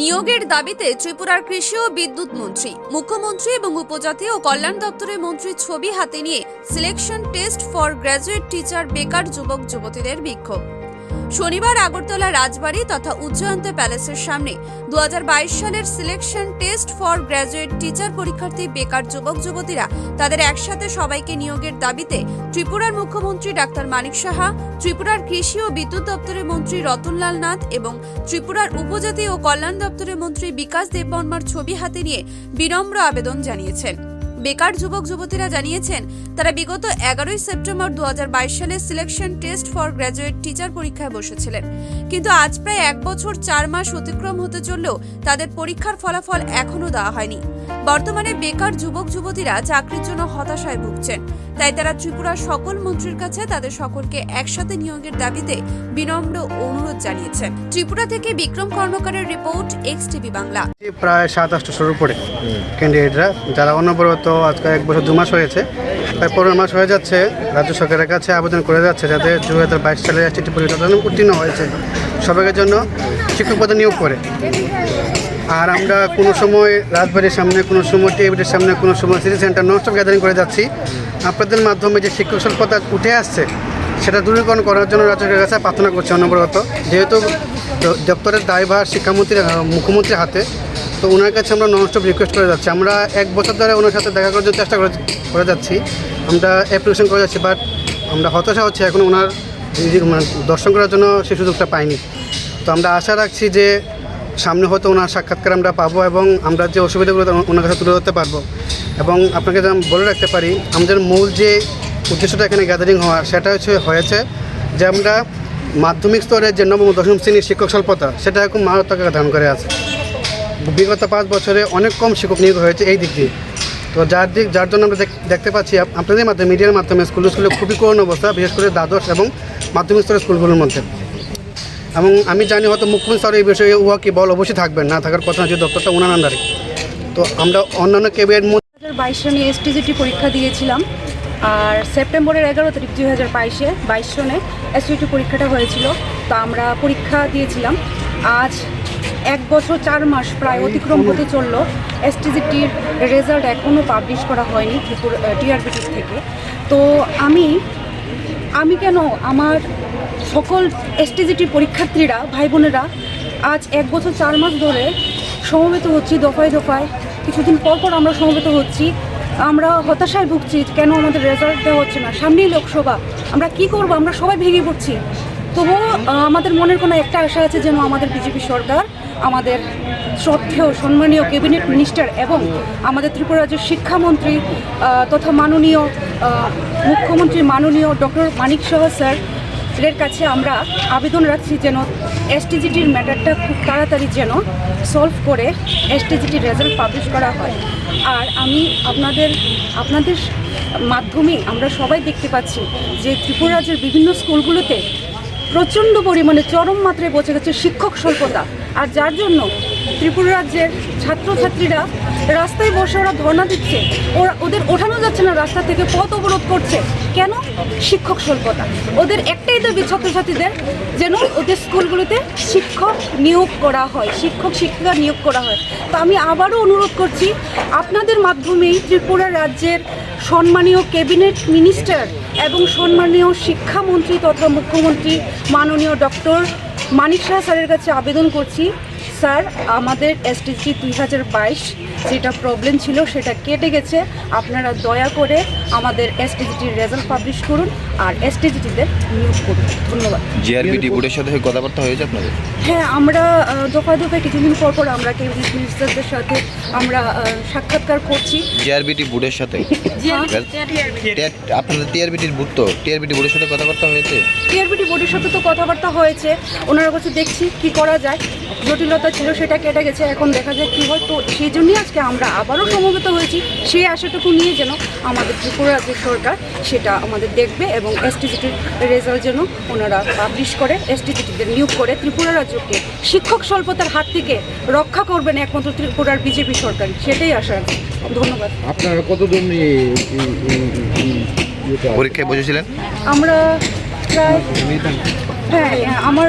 নিয়োগের দাবিতে ত্রিপুরার কৃষি ও বিদ্যুৎ মন্ত্রী, মুখ্যমন্ত্রী এবং উপজাতি ও কল্যাণ দপ্তরের মন্ত্রীর ছবি হাতে নিয়ে selection test for graduate teacher বেকার যুবক, যুবতীদের বিক্ষোভ। শনিবার আগরতলা রাজবাড়ী তথা উজ্জয়ন্ত প্যালেসের সামনে দু হাজার বাইশ সালের selection test for graduate teacher পরীক্ষার্থী বেকার যুবক যুবতীরা তাদের একসাথে সবাইকে নিয়োগের দাবিতে ত্রিপুরার মুখ্যমন্ত্রী ডাক্তার মানিক সাহা, ত্রিপুরার কৃষি ও বিদ্যুৎ দপ্তরের মন্ত্রী রতনলাল নাথ এবং ত্রিপুরার উপজাতি ও কল্যাণ দপ্তরের মন্ত্রী বিকাশ দেববর্মার ছবি হাতে নিয়ে বিনম্র আবেদন জানিয়েছেন। বেকার যুবক যুবতীরা জানিয়েছেন তারা বিগত এগারোই সেপ্টেম্বর দু সালে selection test for graduate teacher পরীক্ষায় বসেছিলেন। কিন্তু আজ প্রায় এক বছর চার মাস অতিক্রম হতে চললেও তাদের পরীক্ষার ফলাফল এখনও দেওয়া হয়নি। বর্তমানে বেকার যুবক যুবতীরা চাকরির জন্য হতাশায় ভুগছেন। তাই তারা ত্রিপুরার সকল মন্ত্রীর কাছে তাদের সকলকে একসাথে নিয়োগের দাবিতে বিনম্র অনুরোধ জানিয়েছেন। ত্রিপুরা থেকে বিক্রম কর্মকারের রিপোর্ট এক্স টিভি বাংলা। প্রায় সাত আটশোর উপরে ক্যান্ডিডেটরা যারা অনবরত আজকে এক বছর দু মাস হয়েছে। প্রায় পনেরো মাস হয়ে যাচ্ছে, রাজ্য সরকারের কাছে আবেদন করে যাচ্ছে যাতে দু হাজার বাইশ সালে এসটি পরীক্ষা উত্তীর্ণ হয়েছে। সবাইয়ের জন্য শিক্ষক পদে নিয়োগ করে। আর আমরা কোনো সময় রাজবাড়ির সামনে, কোনো সময় টেবিলের সামনে, কোনো সময় সিটি সেন্টার ননস্টপ গ্যাদারিং করে যাচ্ছি। আপনাদের মাধ্যমে যে শিক্ষক স্বল্পতা উঠে আসছে, সেটা দূরীকরণ করার জন্য রাজ্য সরকারের কাছে প্রার্থনা করছি অনবরত। যেহেতু দপ্তরের দায়ভার শিক্ষামন্ত্রীর মুখ্যমন্ত্রীর হাতে তো ওনার কাছে আমরা ননস্টপ রিকোয়েস্ট করে যাচ্ছি। আমরা এক বছর ধরে ওনার সাথে দেখা করার জন্য চেষ্টা করে করে যাচ্ছি। আমরা অ্যাপ্লিকেশন করে যাচ্ছি বাট আমরা হতাশা হচ্ছে এখন ওনার মানে দর্শন করার জন্য সেই সুযোগটা পাইনি। তো আমরা আশা রাখছি যে সামনে হয়তো ওনার সাক্ষাৎকার আমরা পাবো এবং আমরা যে অসুবিধাগুলো ওনার কাছে তুলে ধরতে পারব। এবং আপনাকে যেমন বলে রাখতে পারি, আমাদের মূল যে উদ্দেশ্যটা এখানে গ্যাদারিং হওয়ার, সেটা হচ্ছে হয়েছে যে আমরা মাধ্যমিক স্তরে যে নবম দশম শ্রেণির শিক্ষক স্বল্পতা, সেটা এখন মারাত্মক ধারণ করে আছে। বিগত পাঁচ বছরে অনেক কম শিক্ষক নিয়োগ হয়েছে এই দিক দিয়ে। তো যার দিক যার জন্য আমরা দেখতে পাচ্ছি আপনাদের মাধ্যমে, মিডিয়ার মাধ্যমে স্কুল স্কুলে খুবই করুণ অবস্থা, বিশেষ করে দ্বাদশ এবং মাধ্যমিক স্তরের স্কুলগুলোর মধ্যে। এবং আমি জানি হয়তো মুখ্যমন্ত্রী স্যার এই বিষয়ে উহা কি বল অবশ্যই থাকবেন, না থাকার কথা যে দপ্তরটা ওনার আন্ডারে। তো আমরা অন্যান্য কেবিনেট হাজার বাইশ সনে এসটিজিটি পরীক্ষা দিয়েছিলাম, আর সেপ্টেম্বরের এগারো তারিখ দুই হাজার বাইশে বাইশ সনে এসটিজিটি পরীক্ষাটা হয়েছিল। তো আমরা পরীক্ষা দিয়েছিলাম। আজ এক বছর চার মাস প্রায় অতিক্রম হতে চলল। এসটিজিটির রেজাল্ট এখনও পাবলিশ করা হয়নি ত্রিপুরা টিআরবিটির থেকে। তো আমি আমি কেন আমার সকল এসটিজিটি পরীক্ষার্থীরা ভাই বোনেরা আজ এক বছর চার মাস ধরে সমবেত হচ্ছি দফায় দফায়। কিছুদিন পর পর আমরা সমবেত হচ্ছি। আমরা হতাশায় ভুগছি কেন আমাদের রেজাল্ট দেওয়া হচ্ছে না। সামনেই লোকসভা। আমরা কি করব? আমরা সবাই ভেঙে পড়ছি। তবুও আমাদের মনের কোনো একটা আশা আছে যেন আমাদের বিজেপি সরকার আমাদের শ্রদ্ধেয় সম্মানীয় ক্যাবিনেট মিনিস্টার এবং আমাদের ত্রিপুরা রাজ্যের শিক্ষামন্ত্রী তথা মাননীয় মুখ্যমন্ত্রী মাননীয় ডক্টর মানিক সাহা স্যার এর কাছে আমরা আবেদন রাখছি যেন এসটিজিটির ম্যাটারটা খুব তাড়াতাড়ি যেন সলভ করে এসটিজিটির রেজাল্ট পাবলিশ করা হয়। আর আমি আপনাদের আপনাদের মাধ্যমে আমরা সবাই দেখতে পাচ্ছি যে ত্রিপুরা রাজ্যের বিভিন্ন স্কুলগুলোতে প্রচণ্ড পরিমাণে চরম মাত্রায় পৌঁছে গেছে শিক্ষক স্বল্পতা। আর যার জন্য ত্রিপুরা রাজ্যের ছাত্রছাত্রীরা রাস্তায় বসে ওরা ধর্ণা দিচ্ছে। ওরা ওদের ওঠানো যাচ্ছে না রাস্তা থেকে, পথ অবরোধ করছে। কেন? শিক্ষক স্বল্পতা। ওদের একটাই দাবি ছাত্রছাত্রীদের যেন ওদের স্কুলগুলোতে শিক্ষক নিয়োগ করা হয়, শিক্ষক, শিক্ষিকা নিয়োগ করা হয়। তো আমি আবারও অনুরোধ করছি, আপনাদের মাধ্যমেই ত্রিপুরা রাজ্যের সম্মানীয় ক্যাবিনেট মিনিস্টার এবং সম্মানীয় শিক্ষামন্ত্রী তথা মুখ্যমন্ত্রী মাননীয় ডক্টর মানিক শাহ স্যারের কাছে আবেদন করছি। স্যার আমাদের এসটিজি দুই হাজার বাইশ যেটা প্রবলেম ছিল সেটা কেটে গেছে। আপনারা দয়া করে আমাদের এসটিজিটির রেজাল্ট পাবলিশ করুন আর এসটিজিটিদের নিয়োগ করুন। ধন্যবাদ। জিআরবিটি বোর্ডের সাথে কথাবার্তা হয়েছে আপনাদের? হ্যাঁ আমরা দফায় দফায় কিছুদিন পর পর আমরা ক্যাবিনেট মিনিস্টারদের সাথে আমরা সাক্ষাৎকার করছি। জিআরবিটি বোর্ডের সাথে? আপনাদের টিআরবিটির বুথ তো? টিআরবিটি বোর্ডের সাথে কথাবার্তা হয়েছে? টিআরবিটি বোর্ডের সাথে তো কথাবার্তা হয়েছে। ওনারা কাছে দেখছি কি করা যায়? জটিলতা ছিল সেটা কেটে গেছে এখন দেখা যায় কী হয়। তো সেই জন্যই আজকে আমরা আবারও সমবেত হয়েছি। সেই আশাটুকু নিয়ে যেন আমাদের ত্রিপুরা রাজ্যের সরকার সেটা আমাদের দেখবে এবং এসটিজিটির রেজাল্ট যেন ওনারা পাবলিশ করে এসটিজিটিদের নিয়োগ করে ত্রিপুরা রাজ্যকে শিক্ষক স্বল্পতার হাত থেকে রক্ষা করবেন একমাত্র ত্রিপুরার বিজেপি সরকার। সেটাই আশা আছে ধন্যবাদ। আপনারা কতজন পরীক্ষায় বসেছিলেন? আমরা প্রায় হ্যাঁ আমার